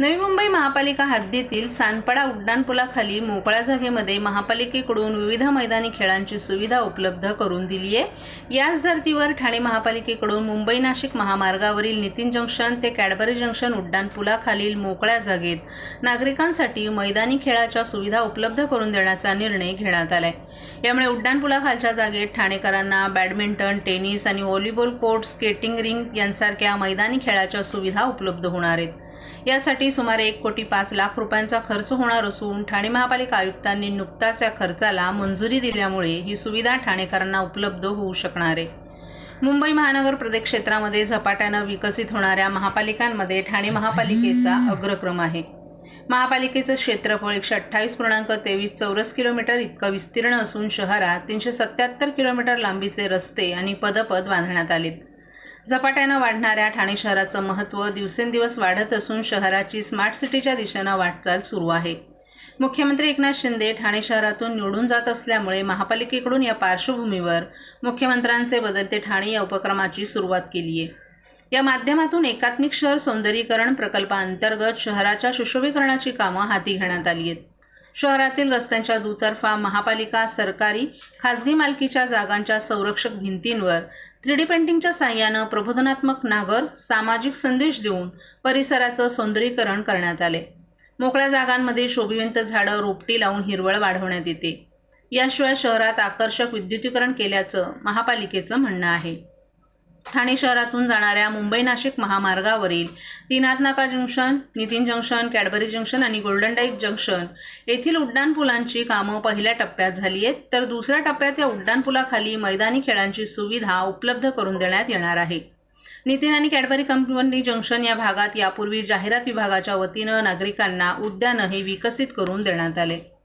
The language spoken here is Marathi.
नवी मुंबई महापालिका हद्दीतील सानपाडा उड्डाणपुलाखाली मोकळ्या जागेमध्ये महापालिकेकडून विविध मैदानी खेळांची सुविधा उपलब्ध करून दिली आहे. याच धर्तीवर ठाणे महापालिकेकडून मुंबई नाशिक महामार्गावरील नितीन जंक्शन ते कॅडबरी जंक्शन उड्डाणपुलाखालील मोकळ्या जागेत नागरिकांसाठी मैदानी खेळाच्या सुविधा उपलब्ध करून देण्याचा निर्णय घेण्यात आलाय. यामुळे उड्डाणपुलाखालच्या जागेत ठाणेकरांना बॅडमिंटन टेनिस आणि व्हॉलीबॉल कोर्ट स्केटिंग रिंग यांसारख्या मैदानी खेळाच्या सुविधा उपलब्ध होणार आहेत. यासाठी सुमारे एक कोटी पाच लाख रुपयांचा खर्च होणार असून ठाणे महापालिका आयुक्तांनी नुकताच या खर्चाला मंजुरी दिल्यामुळे ही सुविधा ठाणेकरांना उपलब्ध होऊ शकणार आहे. मुंबई महानगर प्रदेश क्षेत्रामध्ये झपाट्यानं विकसित होणाऱ्या महापालिकांमध्ये ठाणे महापालिकेचा अग्रक्रम आहे. महापालिकेचं क्षेत्रफळ एकशे अठ्ठावीस पूर्णांक तेवीस चौरस किलोमीटर इतकं विस्तीर्ण असून शहरात तीनशे सत्याहत्तर किलोमीटर लांबीचे रस्ते आणि पदपद बांधण्यात आलेत. झपाट्यानं वाढणाऱ्या ठाणे शहराचं महत्त्व दिवसेंदिवस वाढत असून शहराची स्मार्ट सिटीच्या दिशेनं वाटचाल सुरू आहे. मुख्यमंत्री एकनाथ शिंदे ठाणे शहरातून निवडून जात असल्यामुळे महापालिकेकडून या पार्श्वभूमीवर मुख्यमंत्र्यांचे बदलते ठाणे या उपक्रमाची सुरुवात केली आहे या माध्यमातून एकात्मिक शहर सौंदर्यीकरण प्रकल्पाअंतर्गत शहराच्या सुशोभीकरणाची कामं हाती घेण्यात आली आहेत शहरातील रस्त्यांच्या दुतर्फा महापालिका सरकारी खाजगी मालकीच्या जागांच्या संरक्षक भिंतींवर थ्री डी पेंटिंगच्या साह्यानं प्रबोधनात्मक नागर सामाजिक संदेश देऊन परिसराचं सौंदर्यीकरण करण्यात आले. मोकळ्या जागांमध्ये शोभिवंत झाडं रोपटी लावून हिरवळ वाढवण्यात येते. याशिवाय शहरात आकर्षक विद्युतीकरण केल्याचं महापालिकेचं म्हणणं आहे. ठाणे शहरातून जाणाऱ्या मुंबई नाशिक महामार्गावरील तीनाथ नाका junction Nitin junction Cadbury junction आणि गोल्डन डाईक जंक्शन येथील उड्डाणपुलांची कामं पहिल्या टप्प्यात झाली आहेत. तर दुसऱ्या टप्प्यात या उड्डाणपुलाखाली मैदानी खेळांची सुविधा उपलब्ध करून देण्यात येणार आहे. नितीन आणि कॅडबरी कंपनी जंक्शन या भागात यापूर्वी जाहिरात विभागाच्या वतीनं नागरिकांना उद्यानही विकसित करून देण्यात आले.